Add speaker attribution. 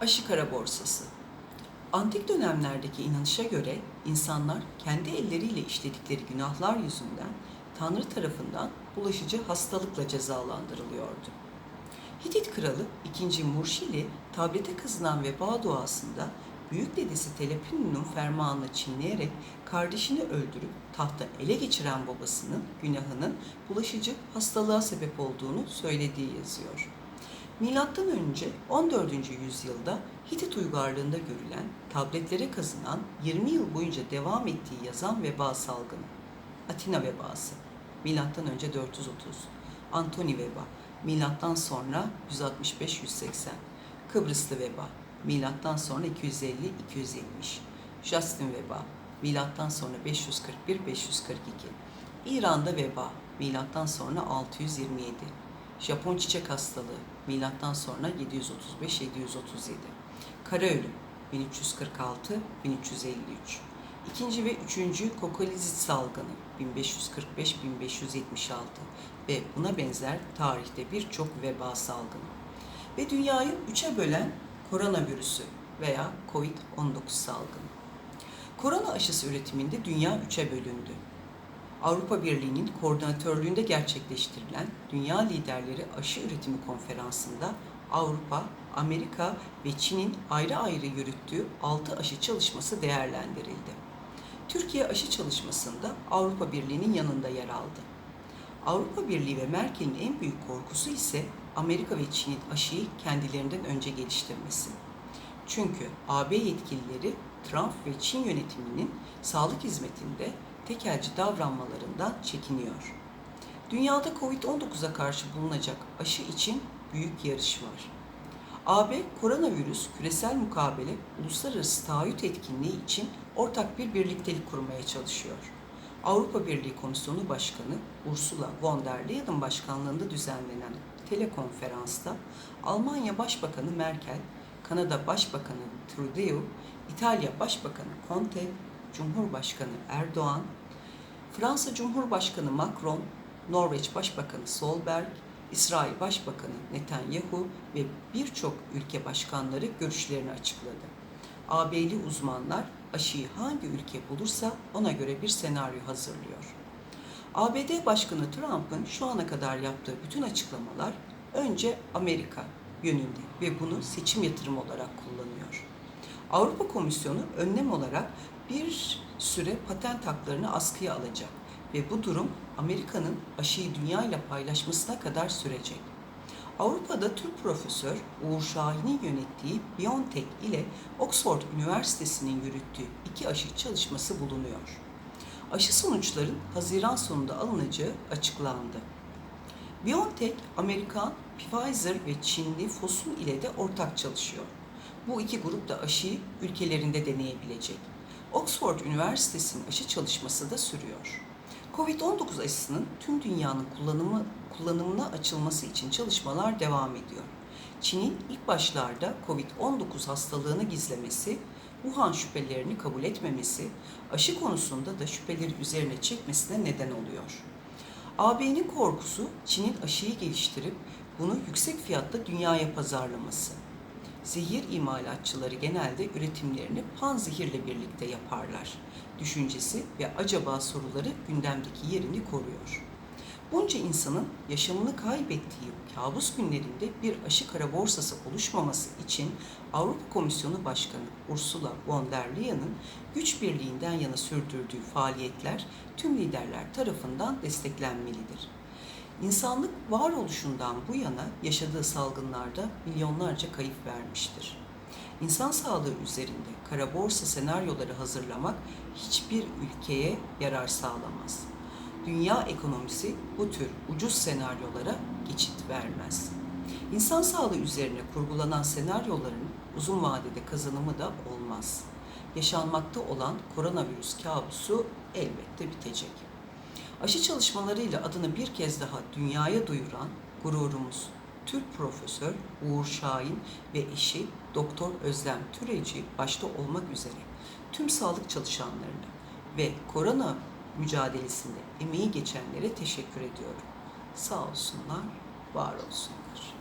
Speaker 1: Aşı kara borsası. Antik dönemlerdeki inanışa göre insanlar kendi elleriyle işledikleri günahlar yüzünden Tanrı tarafından bulaşıcı hastalıkla cezalandırılıyordu. Hitit kralı 2. Murşili tablete kazınan veba duasında büyük dedesi Telepinnu'nun fermanını çiğneyerek kardeşini öldürüp tahta ele geçiren babasının günahının bulaşıcı hastalığa sebep olduğunu söylediği yazıyor. Milattan önce 14. yüzyılda Hitit uygarlığında görülen tabletlere kazınan 20 yıl boyunca devam ettiği yazan veba salgını. Atina vebası. Milattan önce 430. Antoni veba. Milattan sonra 165-180. Kıbrıslı veba. Milattan sonra 250-270. Justin veba. Milattan sonra 541-542. İran'da veba. Milattan sonra 627. Japon çiçek hastalığı milattan sonra 735-737. Kara ölüm 1346-1353. İkinci ve üçüncü kokalizit salgını 1545-1576 ve buna benzer tarihte birçok veba salgını. Ve dünyayı üçe bölen koronavirüsü veya COVID-19 salgını. Korona aşısı üretiminde dünya üçe bölündü. Avrupa Birliği'nin koordinatörlüğünde gerçekleştirilen Dünya Liderleri Aşı Üretimi Konferansı'nda Avrupa, Amerika ve Çin'in ayrı ayrı yürüttüğü 6 aşı çalışması değerlendirildi. Türkiye aşı çalışmasında Avrupa Birliği'nin yanında yer aldı. Avrupa Birliği ve Merkel'in en büyük korkusu ise Amerika ve Çin'in aşıyı kendilerinden önce geliştirmesi. Çünkü AB yetkilileri Trump ve Çin yönetiminin sağlık hizmetinde tekelci davranmalarından çekiniyor. Dünyada Covid-19'a karşı bulunacak aşı için büyük yarış var. AB, koronavirüs küresel mukabele uluslararası taahhüt etkinliği için ortak bir birliktelik kurmaya çalışıyor. Avrupa Birliği Komisyonu Başkanı Ursula von der Leyen'in başkanlığında düzenlenen telekonferansta Almanya Başbakanı Merkel, Kanada Başbakanı Trudeau, İtalya Başbakanı Conte, Cumhurbaşkanı Erdoğan, Fransa Cumhurbaşkanı Macron, Norveç Başbakanı Solberg, İsrail Başbakanı Netanyahu ve birçok ülke başkanları görüşlerini açıkladı. AB'li uzmanlar aşıyı hangi ülke bulursa ona göre bir senaryo hazırlıyor. ABD Başkanı Trump'ın şu ana kadar yaptığı bütün açıklamalar önce Amerika yönünde ve bunu seçim yatırımı olarak kullanıyor. Avrupa Komisyonu önlem olarak bir süre patent haklarını askıya alacak ve bu durum Amerika'nın aşıyı dünya ile paylaşmasına kadar sürecek. Avrupa'da Türk profesör Uğur Şahin'in yönettiği BioNTech ile Oxford Üniversitesi'nin yürüttüğü iki aşı çalışması bulunuyor. Aşı sonuçların Haziran sonunda alınacağı açıklandı. BioNTech, Amerikan, Pfizer ve Çinli Fosun ile de ortak çalışıyor. Bu iki grup da aşıyı ülkelerinde deneyebilecek. Oxford Üniversitesi'nin aşı çalışması da sürüyor. Covid-19 aşısının tüm dünyanın kullanımı kullanımına açılması için çalışmalar devam ediyor. Çin'in ilk başlarda Covid-19 hastalığını gizlemesi, Wuhan şüphelerini kabul etmemesi, aşı konusunda da şüpheleri üzerine çekmesine neden oluyor. AB'nin korkusu Çin'in aşıyı geliştirip bunu yüksek fiyatta dünyaya pazarlaması. Zehir imalatçıları genelde üretimlerini pan zehirle birlikte yaparlar. Düşüncesi ve acaba soruları gündemdeki yerini koruyor. Bunca insanın yaşamını kaybettiği kabus günlerinde bir aşı kara borsası oluşmaması için Avrupa Komisyonu Başkanı Ursula von der Leyen'in güç birliğinden yana sürdürdüğü faaliyetler tüm liderler tarafından desteklenmelidir. İnsanlık varoluşundan bu yana yaşadığı salgınlarda milyonlarca kayıp vermiştir. İnsan sağlığı üzerinde kara borsa senaryoları hazırlamak hiçbir ülkeye yarar sağlamaz. Dünya ekonomisi bu tür ucuz senaryolara geçit vermez. İnsan sağlığı üzerine kurgulanan senaryoların uzun vadede kazanımı da olmaz. Yaşanmakta olan koronavirüs kabusu elbette bitecek. Aşı çalışmalarıyla adını bir kez daha dünyaya duyuran gururumuz Türk Profesör Uğur Şahin ve eşi Doktor Özlem Türeci başta olmak üzere tüm sağlık çalışanlarına ve korona mücadelesinde emeği geçenlere teşekkür ediyorum. Sağ olsunlar, var olsunlar.